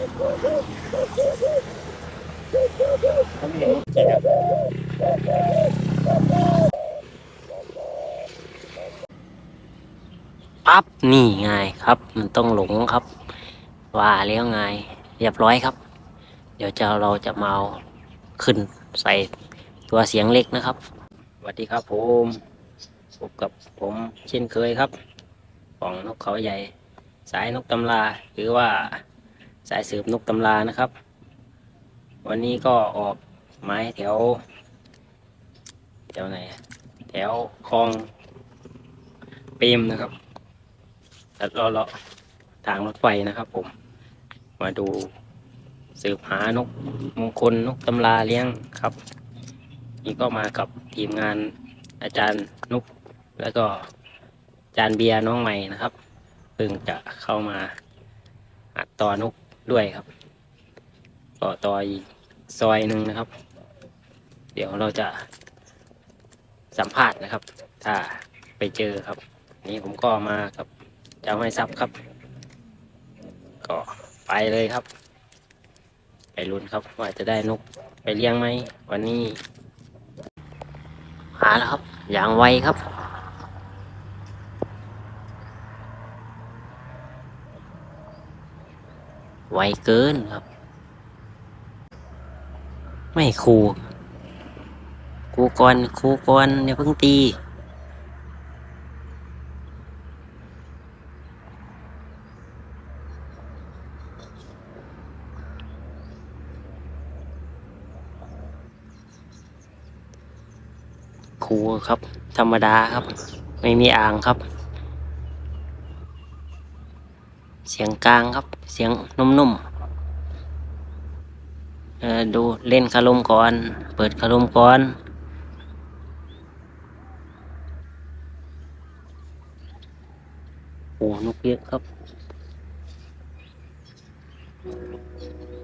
ปั๊บนี่ไงครับ มันต้องหลงครับ ว่าแล้วไง เรียบร้อยครับ เดี๋ยวจะเราจะมาเอาขึ้นใส่ตัวเสียงเล็กนะครับสวัสดีครับผมพบกับผมเช่นเคยครับ ของนกเขาใหญ่ สายนกตำราหรือว่า สายสืบนกตำรานะครับ วันนี้ก็ออกไม้แถวแถวไหนแถวคลองเปมนะครับแล้วเราเราทางรถไฟนะครับ ผม มาดูสืบหานกมงคลนกตำราเลี้ยงครับ นี่ก็มากับทีมงานอาจารย์นุก แล้วก็อาจารย์เบียร์น้องใหม่นะครับเพิ่งจะเข้ามาอัดต่อนก ด้วยครับต่อต่ออีกซอยหนึ่งนะครับ เดี๋ยวเราจะสัมภาษณ์นะครับ ถ้าไปเจอครับ นี่ผมก็มากับเจ้าไม้ซับครับ ก็ไปเลยครับ ไปลุ้นครับว่าจะได้นกไปเลี้ยงไหมวันนี้หาแล้วครับอย่างไวครับ ไวเกินครับ ไม่ครูครูก่อนครูก่อนอย่าเพิ่งตีครูครับ ธรรมดาครับ ไม่มีอ่างครับ เสียงกลางครับ เสียงนุ่มๆดูเล่นคารมก่อน เปิดคารมก่อนโอ้นกเยอะครับ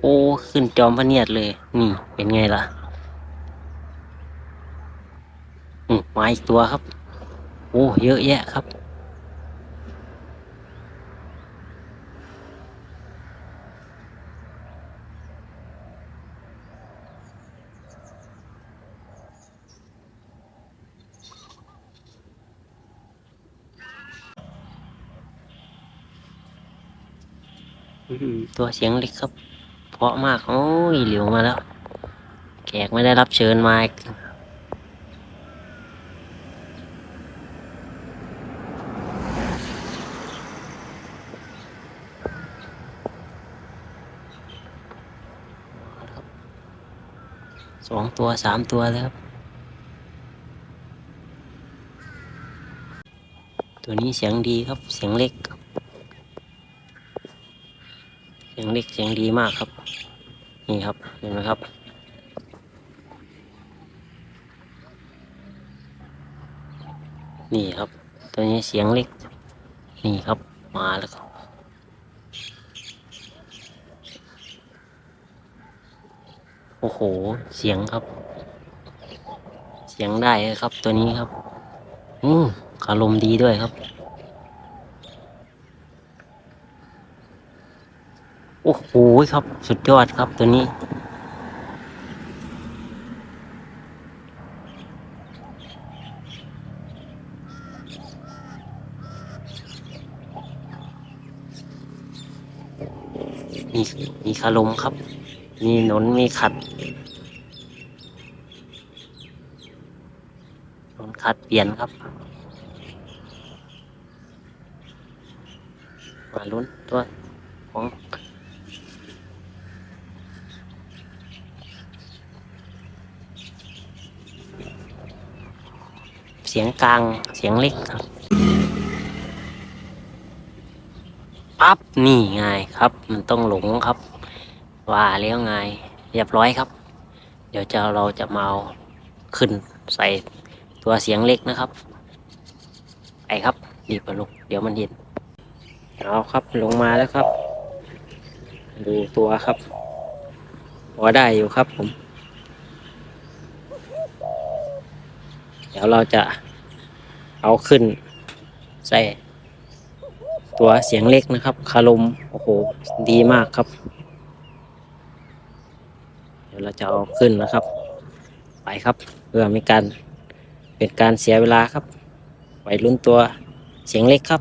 โอ้ ขึ้นจอมพเนียดเลย นี่ เป็นไงล่ะอืมมาอีกตัวครับ โอ้ เยอะแยะครับ ตัวเสียงเล็กครับ เพราะมาก โอ้ยเหลียวมาแล้ว แขกไม่ได้รับเชิญมาอีกสองตัวสามตัวเลยครับ ตัวนี้เสียงดีครับเสียงเล็ก งเล็กเสียงดีมากครับ นี่ครับเห็นไหมครับ นี่ครับ ตัวนี้เสียงเล็ก นี่ครับมาแล้วครับโอ้โห เสียงครับ เสียงได้ครับตัวนี้ครับ อืมอารมณ์ดีด้วยครับ โอ้โหครับสุดยอดครับตัวนี้ มีมีคารมครับ มีหนนมีขัดหนนขัดเปลี่ยนครับมาลุ้นตัวของ สียงกลางเสียงเล็กครับปั๊บนี่ไงครับ มันต้องหลงครับ ว่าแล้วไงเรียบร้อยครับ เดี๋ยวจะเราจะมาเอาขึ้นใส่ตัวเสียงเล็กนะครับไปครับรีบมาลงเดี๋ยวมันเห็นเอาครับลงมาแล้วครับ ดูตัวครับพอได้อยู่ครับผม เดี๋ยวเราจะ เอาขึ้น ใส่ตัวเสียงเล็กนะครับ คารมโอ้โห ดีมากครับ เดี๋ยวเราจะเอาขึ้นนะครับ ไปครับ เพื่อไม่การเป็นการเสียเวลาครับ ไปลุ้นตัวเสียงเล็กครับ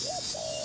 เ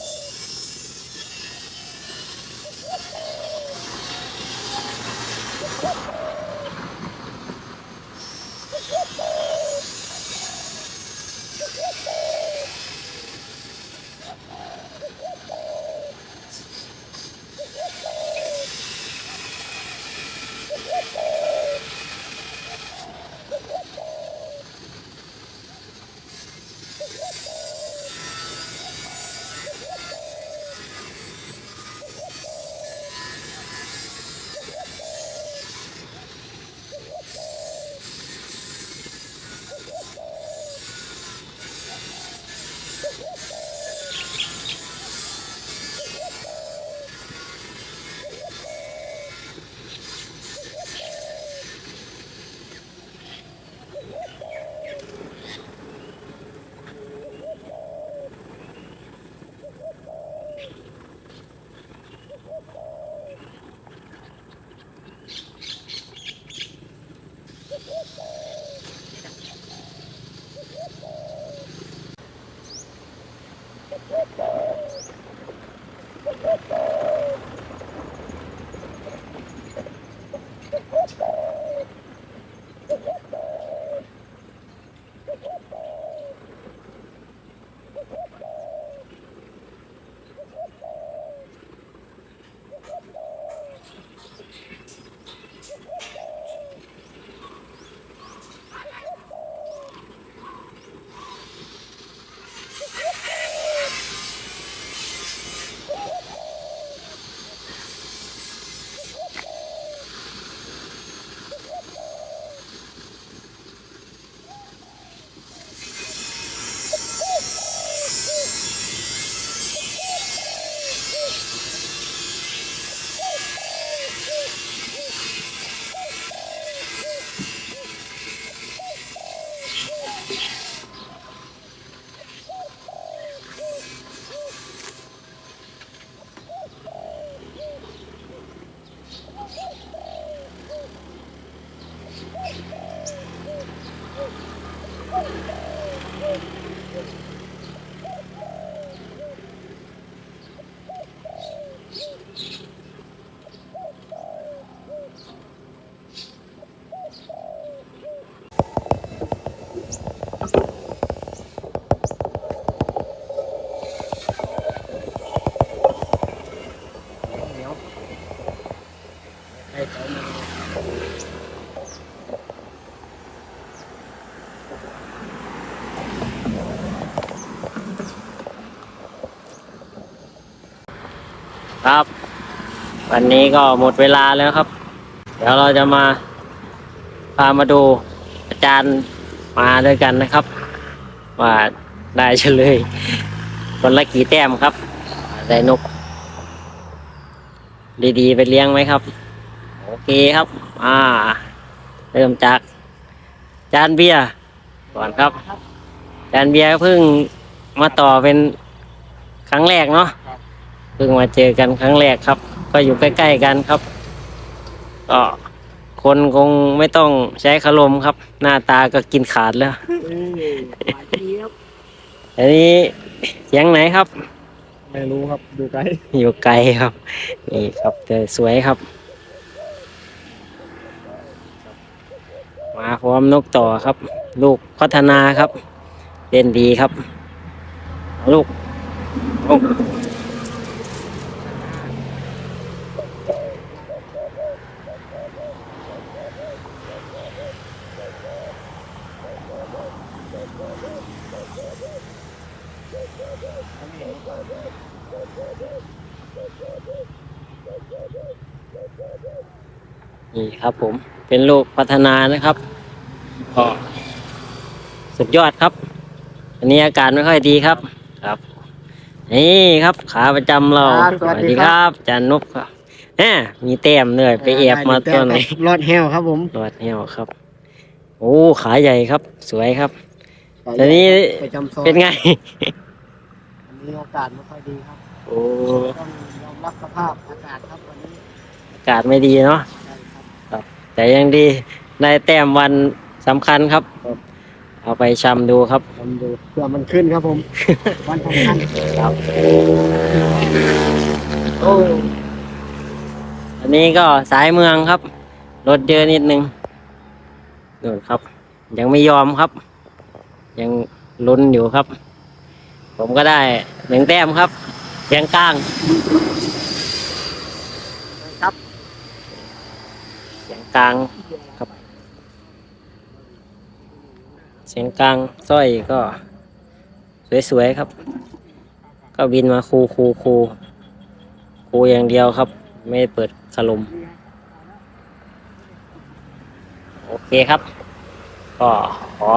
วันนี้ก็หมดเวลาแล้วครับ เดี๋ยวเราจะมาพามาดูอาจารย์มาด้วยกันนะครับ ว่าได้เฉลยคนละกี่แต้มครับได้นก ดีๆ ไปเลี้ยงไหมครับ โอเคครับ อ่า เริ่มจากจานเบียร์ก่อนครับ จานเบียร์เพิ่งมาต่อเป็นครั้งแรกเนาะเพิ่งมาเจอกันครั้งแรกครับ ก็อยู่ใกล้ๆกันครับก็คนคงไม่ต้องใช้คารมครับ หน้าตาก็กินขาดแล้วอันนี้เสียงไหนครับ ไม่รู้ครับดูไกลอยู่ไกลครับ นี่ครับแต่สวยครับ มาพร้อมนกต่อครับ ลูกพัฒนาครับเล่นดีครับ ลูกลูก นี่ครับผมเป็นลูกพัฒนานะครับก็สุดยอดครับ อันนี้อาการไม่ค่อยดีครับครับ นี่ครับขาประจำเราครับสวัสดีครับจานนุกครับแหมมีแต้มเลยไปแอบมาตัวไหนรอดแฮวครับผมรอดแนวครับ โอ้ขาใหญ่ครับ สวยครับแต่นี่ประจำซอยเป็นไงวันนี้อากาศไม่ค่อยดีครับโอ้ต้องยอมรับสภาพอากาศครับวันนี้ อากาศไม่ดีเนาะใช่ครับ แต่ยังดีได้แต้มวันสำคัญครับ เอาไปชำดูครับทำดูเพื่อมันขึ้นครับผม วันสำคัญครับ โอ้อันนี้ก็สายเมืองครับ รถเยอะนิดนึงนู่นครับ ยังไม่ยอมครับ ยังลุ้นอยู่ครับ ผมก็ได้หนึ่งแต้มครับเสียงกลาง ครับ เสียง กลางครับ เสียงกลางสร้อยก็ สวยๆครับ ก็บินมาคูคูคูคูอย่างเดียวครับ ไม่ได้เปิดคาลมโอเคครับ ก็ขอ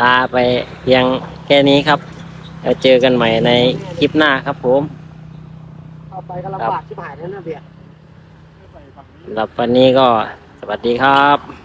ลาไปเพียงแค่นี้ครับแล้วเจอกันใหม่ในคลิปหน้าครับผมเข้าไปก็ลำบากชิบหายแล้วนะเบียร์ สำหรับวันนี้ก็สวัสดีครับ